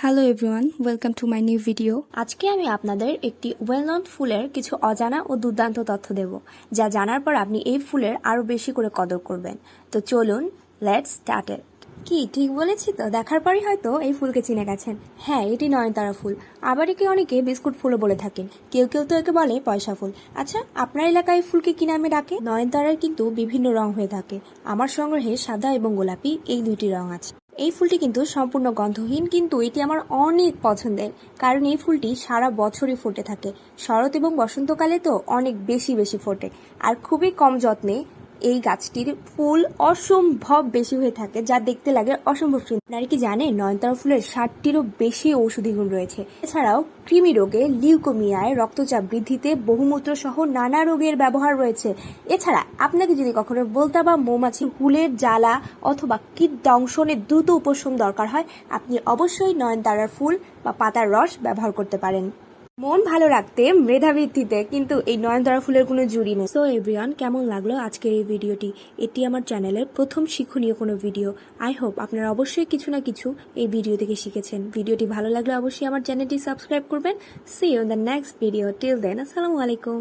Hello everyone welcome to my new video আজকে আমি আপনাদের একটি ওয়েল নন ফুলের কিছু অজানা ও দুর্দান্ত তথ্য দেব, যা জানার পর আপনি এই ফুলের আরও বেশি করে কদর করবেন। তো চলুন লেটস স্টার্ট কি, ঠিক বলেছি তো? দেখার পরই হয়তো এই ফুলকে চিনে গেছেন। হ্যাঁ এটি নয়নতারা ফুল। আবার একে অনেকে বিস্কুট ফুলও বলে থাকেন। কেউ কেউ তো একে বলে পয়সা ফুল। আচ্ছা আপনার এলাকায় ফুলকে কি নামে ডাকে? নয়নতারার কিন্তু বিভিন্ন রং হয়ে থাকে। আমার সংগ্রহে সাদা এবং গোলাপি এই দুইটি রং আছে। এই ফুলটি কিন্তু সম্পূর্ণ গন্ধহীন, কিন্তু এটি আমার অনেক পছন্দের, কারণ এই ফুলটি সারা বছরই ফোটে থাকে। শরৎ এবং বসন্তকালে তো অনেক বেশি বেশি ফোটে, আর খুবই কম যত্নে এই গাছটির ফুল অসম্ভব বেশি হয়ে থাকে, যা দেখতে লাগে অসম্ভব সুন্দর। আপনারা কি জানেন নয়নতারা ফুলের ষাটটিরও বেশি ঔষধি গুণ রয়েছে। এছাড়াও কৃমি রোগে লিউকোমিয়ায় রক্তচাপ বৃদ্ধিতে বহুমূত্র সহ নানা রোগের ব্যবহার রয়েছে। এছাড়া আপনাকে যদি কখনো বলতা বা মৌমাছি, হুলের জ্বালা অথবা কীট দংশনের দ্রুত উপশম দরকার হয়, আপনি অবশ্যই নয়নতারার ফুল বা পাতার রস ব্যবহার করতে পারেন। মন ভালো রাখতে, মেধাবৃত্তিতে কিন্তু এই নয়নতারা ফুলের কোনো জুড়ি নেই। সো এভরিওয়ান কেমন লাগল আজকের এই ভিডিওটি? এটি আমার চ্যানেলের প্রথম শিক্ষণীয় কোনো ভিডিও। আই হোপ আপনারা অবশ্যই কিছু না কিছু এই ভিডিও থেকে শিখেছেন। ভিডিওটি ভালো লাগলে অবশ্যই আমার চ্যানেলটি সাবস্ক্রাইব করবেন। See you the next video till then আসসালামু আলাইকুম।